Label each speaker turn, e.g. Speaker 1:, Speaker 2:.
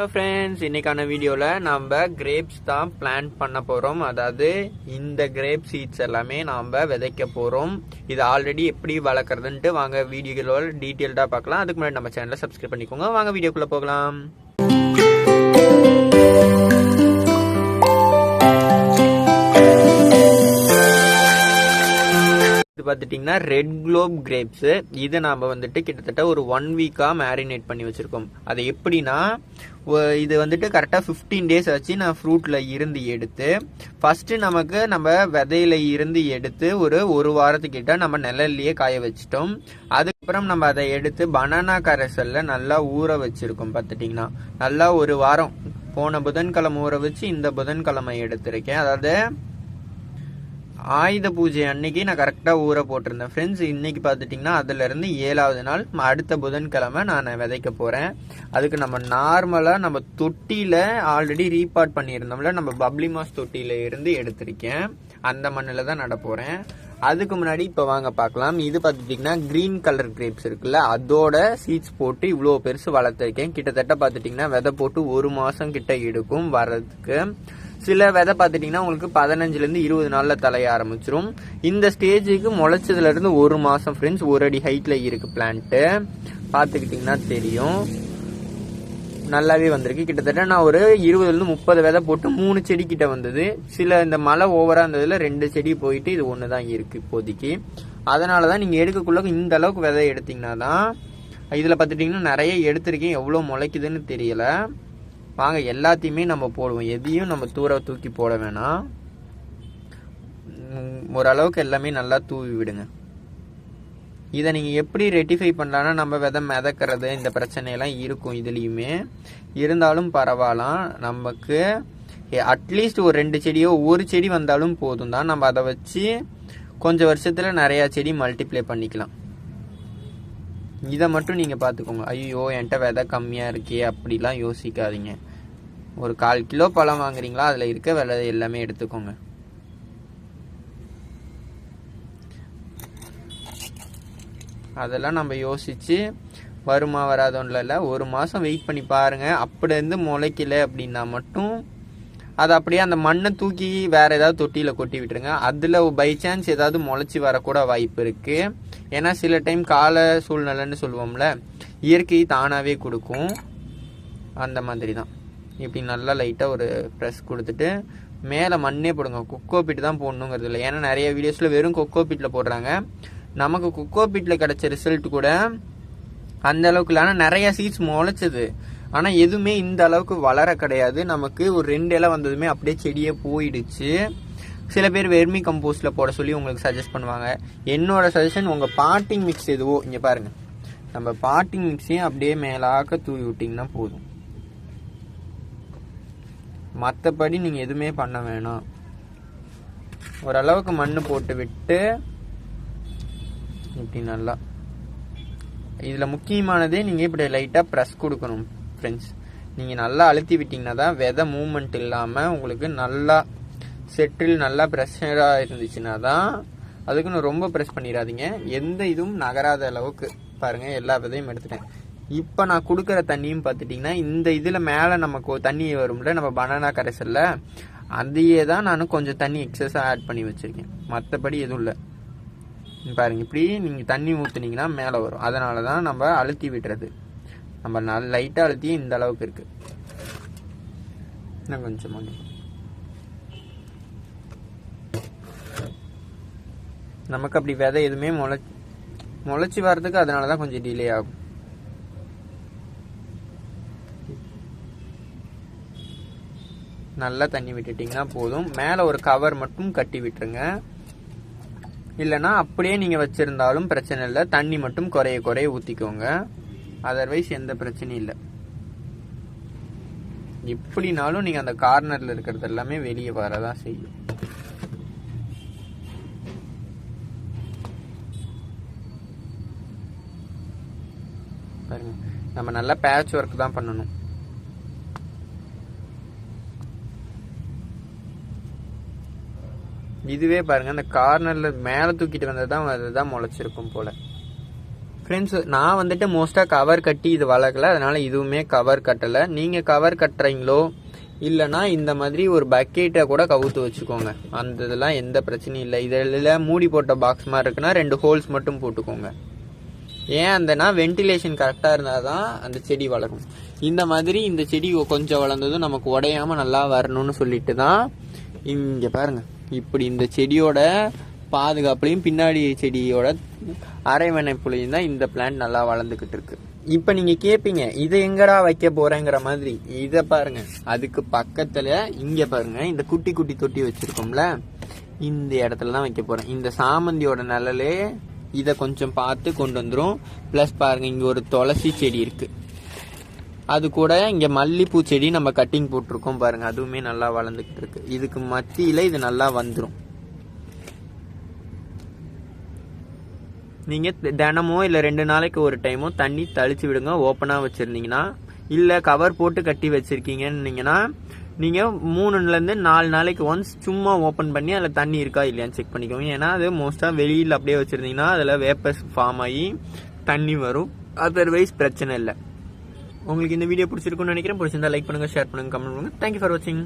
Speaker 1: Hello friends இன்னைக்கான வீடியோவில் நம்ம கிரேப்ஸ் தான் பிளான் பண்ண போகிறோம் அதாவது இந்த கிரேப் சீட்ஸ் எல்லாமே நாம் விதைக்க போகிறோம் இது ஆல்ரெடி எப்படி வளர்க்குறதுன்ட்டு வாங்க வீடியோவில் டீட்டெயில்டாக பார்க்கலாம். அதுக்கு முன்னாடி நம்ம சேனலை சப்ஸ்கிரைப் பண்ணிக்கோங்க. வாங்க வீடியோக்குள்ளே போகலாம். இது பார்த்துட்டிங்கன்னா ரெட் குளோப் கிரேப்ஸு இதை நாம் வந்துட்டு கிட்டத்தட்ட ஒரு ஒன் வீக்காக மேரினேட் பண்ணி வச்சுருக்கோம். அது எப்படின்னா இது வந்துட்டு கரெக்டாக ஃபிஃப்டீன் டேஸ் ஆச்சு நான் ஃப்ரூட்டில் இருந்து எடுத்து ஃபஸ்ட்டு நமக்கு நம்ம விதையில இருந்து எடுத்து ஒரு ஒரு வாரத்துக்கிட்ட நம்ம நிழல்லையே காய வச்சிட்டோம். அதுக்கப்புறம் நம்ம அதை எடுத்து பனானா கரைசலில் நல்லா ஊற வச்சுருக்கோம் பார்த்துட்டிங்கன்னா. நல்லா ஒரு வாரம் போன புதன்கிழமை ஊற வச்சு இந்த புதன்கிழமை எடுத்திருக்கேன். அதாவது ஆயுத பூஜை அன்னைக்கு நான் கரெக்டாக ஊற போட்டிருந்தேன். ஃப்ரெண்ட்ஸ் இன்னைக்கு பார்த்துட்டிங்கன்னா அதுலேருந்து ஏழாவது நாள் அடுத்த புதன்கிழமை நான் விதைக்க போகிறேன் அதுக்கு நம்ம நார்மலாக நம்ம தொட்டியில் ஆல்ரெடி ரீபார்ட் பண்ணியிருந்தோம்ல நம்ம பப்ளி மாஸ் தொட்டியில் இருந்து எடுத்திருக்கேன். அந்த மண்ணில் தான் நட போகிறேன் அதுக்கு முன்னாடி இப்போ வாங்க பார்க்கலாம். இது பார்த்துட்டிங்கன்னா க்ரீன் கலர் கிரேப்ஸ் இருக்குல்ல அதோட சீட்ஸ் போட்டு இவ்வளோ பெருசு வளர்த்துருக்கேன். கிட்டத்தட்ட பார்த்துட்டிங்கன்னா விதை போட்டு ஒரு மாதம் கிட்ட எடுக்கும் வர்றதுக்கு. சில விதை பார்த்துட்டிங்கன்னா உங்களுக்கு பதினஞ்சுலேருந்து இருபது நாளில் தலைய ஆரம்பிச்சிரும். இந்த ஸ்டேஜுக்கு முளைச்சதுலேருந்து ஒரு மாதம் ஃப்ரெண்ட்ஸ் ஒரு அடி ஹைட்டில் இருக்குது பிளான்ட்டு பார்த்துக்கிட்டிங்கன்னா தெரியும். நல்லாவே வந்திருக்கு. கிட்டத்தட்ட நான் ஒரு இருபதுலேருந்து முப்பது விதை போட்டு மூணு செடி கிட்ட வந்தது. சில இந்த மழை ஓவராக இருந்ததில் ரெண்டு செடி போயிட்டு இது ஒன்று தான் இருக்குது இப்போதைக்கு. அதனால தான் நீங்கள் எடுக்கக்குள்ள இந்த அளவுக்கு விதை எடுத்தீங்கன்னா தான் இதில் பார்த்துட்டிங்கன்னா நிறைய எடுத்திருக்கேன். எவ்வளோ முளைக்குதுன்னு தெரியலை. வாங்க எல்லாத்தையுமே நம்ம போடுவோம். எதையும் நம்ம தூர தூக்கி போட வேணாம் ஓரளவுக்கு எல்லாமே நல்லா தூவி விடுங்க. இதை நீங்கள் எப்படி ரெட்டிஃபை பண்ணலான்னா நம்ம விதை மிதக்கிறது இந்த பிரச்சனையெல்லாம் இருக்கும் இதுலேயுமே. இருந்தாலும் பரவாயில்லாம் நமக்கு அட்லீஸ்ட் ஒரு ரெண்டு செடியோ ஒரு செடி வந்தாலும் போதும் தான். நம்ம அதை வச்சு கொஞ்சம் வருஷத்தில் நிறையா செடி மல்டிப்ளை பண்ணிக்கலாம். இதை மட்டும் நீங்கள் பார்த்துக்கோங்க ஐயோ என்கிட்ட விதை கம்மியாக இருக்கே அப்படிலாம் யோசிக்காதீங்க. ஒரு கால் கிலோ பழம் வாங்குறீங்களா? அதில் இருக்க விலை எல்லாமே எடுத்துக்கோங்க. அதெல்லாம் நம்ம யோசிச்சு வருமா வராதோன்ல இல்லை ஒரு மாதம் வெயிட் பண்ணி பாருங்கள் அப்படி இருந்து முளைக்கல அப்படின்னா மட்டும் அதை அப்படியே அந்த மண்ணை தூக்கி வேறு ஏதாவது தொட்டியில் கொட்டி விட்டுருங்க. அதில் பை சான்ஸ் ஏதாவது முளைச்சி வரக்கூட வாய்ப்பு இருக்குது ஏன்னா சில டைம் கால சூழ்நிலைன்னு சொல்லுவோம்ல இயற்கை தானாகவே கொடுக்கும். அந்த மாதிரி தான் இப்படி நல்லா லைட்டாக ஒரு ப்ரெஸ் கொடுத்துட்டு மேலே மண்ணே போடுங்க. கொக்கோ பிட் தான் போடணுங்கிறது இல்லை. ஏன்னா நிறைய வீடியோஸில் வெறும் கொக்கோ பிட்டில் போடுறாங்க. நமக்கு கொக்கோ பீட்டில் கிடைச்ச ரிசல்ட் கூட அந்த அளவுக்கு இல்லை. ஆனால் நிறைய சீட்ஸ் முளைச்சது. ஆனால் எதுவுமே இந்த அளவுக்கு வளர கிடையாது. நமக்கு ஒரு ரெண்டு இலை வந்ததுமே அப்படியே செடியே போயிடுச்சு. சில பேர் வெர்மி கம்போஸ்டில் போட சொல்லி உங்களுக்கு சஜஸ்ட் பண்ணுவாங்க. என்னோட சஜஷன் உங்கள் பாட்டிங் மிக்ஸ் எதுவோ இங்கே பாருங்கள் நம்ம பாட்டிங் மிக்ஸையும் அப்படியே மேலாக்க தூவி விட்டிங்கன்னா போதும். மற்றபடி நீங்கள் எதுவுமே பண்ண வேணாம். ஓரளவுக்கு மண் போட்டு விட்டு இப்படி நல்லா. இதில் முக்கியமானதே நீங்கள் இப்படி லைட்டாக ப்ரெஸ் கொடுக்கணும் ஃப்ரெண்ட்ஸ் நீங்கள் நல்லா அழுத்தி விட்டிங்கன்னா தான் விதை மூமெண்ட் இல்லாமல் உங்களுக்கு நல்லா செட்டில் நல்லா ப்ரெஷராக இருந்துச்சுன்னா தான் அதுக்குன்னு ரொம்ப ப்ரெஸ் பண்ணிடாதீங்க. எந்த இதுவும் நகராத அளவுக்கு பாருங்கள் எல்லா விதையும் எடுத்துட்டேன். இப்போ நான் கொடுக்குற தண்ணியும் பார்த்துட்டிங்கன்னா இந்த இதில் மேலே நமக்கு தண்ணி வரும்ல நம்ம பனானா கரைசலில் அதையே தான் நான் கொஞ்சம் தண்ணி எக்ஸஸாக ஆட் பண்ணி வச்சுருக்கேன். மற்றபடி எதுவும் இல்லை. பாருங்கள் இப்படி நீங்கள் தண்ணி ஊற்றுனீங்கன்னா மேலே வரும். அதனால தான் நம்ம அழுத்தி விடுறது. நம்ம நல்ல லைட்டாக அழுத்தி இந்த அளவுக்கு இருக்குது இன்னும் கொஞ்சம் நமக்கு அப்படி விதை எதுவுமே முளை முளைச்சி வர்றதுக்கு அதனால தான் கொஞ்சம் டிலே ஆகும். நல்லா தண்ணி விட்டுட்டிங்கன்னா போதும். மேலே ஒரு கவர் மட்டும் கட்டி விட்டுருங்க. இல்லைன்னா அப்படியே நீங்கள் வச்சுருந்தாலும் பிரச்சனை இல்லை. தண்ணி மட்டும் குறைய குறைய ஊற்றிக்கோங்க அதர்வைஸ் எந்த பிரச்சனையும் இல்லை. எப்படினாலும் நீங்கள் அந்த கார்னரில் இருக்கிறது எல்லாமே வெளியே வரதான் செய்யும். நம்ம நல்லா பேட்ச் ஒர்க் தான் பண்ணணும். இதுவே பாருங்க அந்த கார்னர்ல மேலே தூக்கிட்டு வந்தது தான் அதுதான் முளைச்சிருக்கும் போல. ஃப்ரெண்ட்ஸ் நான் வந்துட்டு மோஸ்ட்டாக கவர் கட்டி இது வளர்க்கல அதனால இதுவுமே கவர் கட்டலை. நீங்கள் கவர் கட்டுறீங்களோ இல்லைனா இந்த மாதிரி ஒரு பக்கெட்டை கூட கவுத்து வச்சுக்கோங்க. அந்த இதெல்லாம் எந்த பிரச்சனையும் இல்லை. இதில் மூடி போட்ட பாக்ஸ் மாதிரி இருக்குன்னா ரெண்டு ஹோல்ஸ் மட்டும் போட்டுக்கோங்க. ஏன் அந்தனா வென்டிலேஷன் கரெக்டாக இருந்தால் தான் அந்த செடி வளரும். இந்த மாதிரி இந்த செடி கொஞ்சம் வளர்ந்ததும் நமக்கு உடையாமல் நல்லா வரணும்னு சொல்லிட்டு தான் இங்கே பாருங்க. இப்படி இந்த செடியோட பாதுகாப்புலையும் பின்னாடி செடியோட அரைவணைப்புலையும் தான் இந்த பிளான்ட் நல்லா வளர்ந்துக்கிட்டு இருக்கு. இப்போ நீங்கள் கேட்பீங்க இதை எங்கடா வைக்க போகிறேங்கிற மாதிரி. இதை பாருங்க அதுக்கு பக்கத்தில் இங்கே பாருங்க இந்த குட்டி குட்டி தொட்டி வச்சுருக்கோம்ல இந்த இடத்துல தான் வைக்க போகிறேன் இந்த சாமந்தியோட நிழலே இதை கொஞ்சம் பார்த்து கொண்டு வந்துடும் ப்ளஸ் பாருங்கள் இங்கே ஒரு துளசி செடி இருக்குது அது கூட இங்கே மல்லிப்பூ செடி நம்ம கட்டிங் போட்டிருக்கோம் பாருங்கள் அதுவுமே நல்லா வளர்ந்துக்கிட்டு இருக்கு. இதுக்கு மத்தியில் இது நல்லா வந்துடும் நீங்கள் தி- தினமோ இல்லை ரெண்டு நாளைக்கு ஒரு டைமோ தண்ணி தளிச்சு விடுங்க. ஓப்பனாக வச்சுருந்தீங்கன்னா இல்லை கவர் போட்டு கட்டி வச்சிருக்கீங்கன்னா நீங்கள் மூணுலேருந்து நாலு நாளைக்கு ஒன்ஸ் சும்மா ஓப்பன் பண்ணி அதில் தண்ணி இருக்கா இல்லையான்னு செக் பண்ணிக்கோங்க. ஏன்னா அது மோஸ்ட்டாக வெளியில் அப்படியே வச்சிருந்தீங்கன்னா அதில் வேப்பர்ஸ் ஃபார்ம் ஆகி தண்ணி வரும். அதர்வைஸ் பிரச்சனை இல்லை. உங்களுக்கு இந்த வீடியோ பிடிச்சிருக்குன்னு நினைக்கிறேன். பிடிச்சிருந்தா லைக் பண்ணுங்க ஷேர் பண்ணுங்க கமெண்ட் பண்ணுங்க. தேங்க்யூ ஃபார் வாட்சிங்